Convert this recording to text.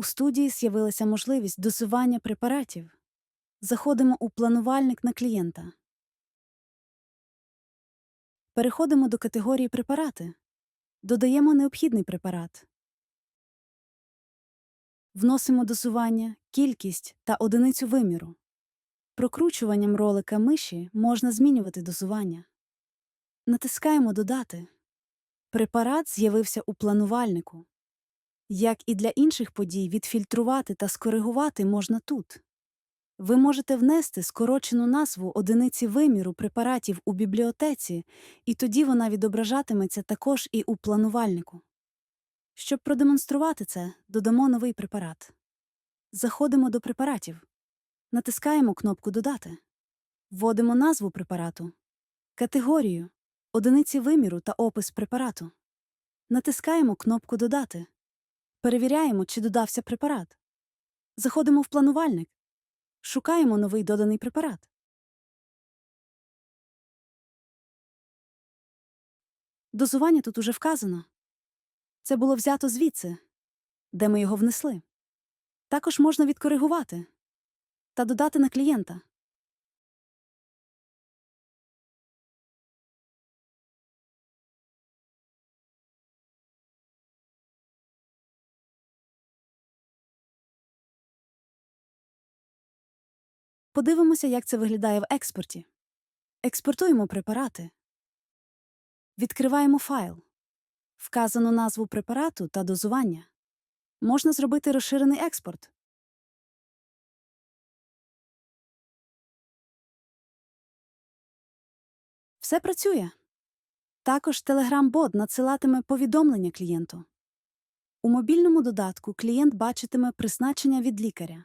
У студії з'явилася можливість дозування препаратів. Заходимо у планувальник на клієнта. Переходимо до категорії препарати. Додаємо необхідний препарат. Вносимо дозування, кількість та одиницю виміру. Прокручуванням ролика миші можна змінювати дозування. Натискаємо Додати. Препарат з'явився у планувальнику. Як і для інших подій, відфільтрувати та скоригувати можна тут. Ви можете внести скорочену назву одиниці виміру препаратів у бібліотеці, і тоді вона відображатиметься також і у планувальнику. Щоб продемонструвати це, додамо новий препарат. Заходимо до препаратів. Натискаємо кнопку Додати. Вводимо назву препарату, категорію, одиниці виміру та опис препарату. Натискаємо кнопку Додати. Перевіряємо, чи додався препарат. Заходимо в планувальник. Шукаємо новий доданий препарат. Дозування тут уже вказано. Це було взято звідси, де ми його внесли. Також можна відкоригувати та додати на клієнта. Подивимося, як це виглядає в експорті. Експортуємо препарати. Відкриваємо файл. Вказано назву препарату та дозування. Можна зробити розширений експорт. Все працює. Також Telegram-бот надсилатиме повідомлення клієнту. У мобільному додатку клієнт бачитиме призначення від лікаря.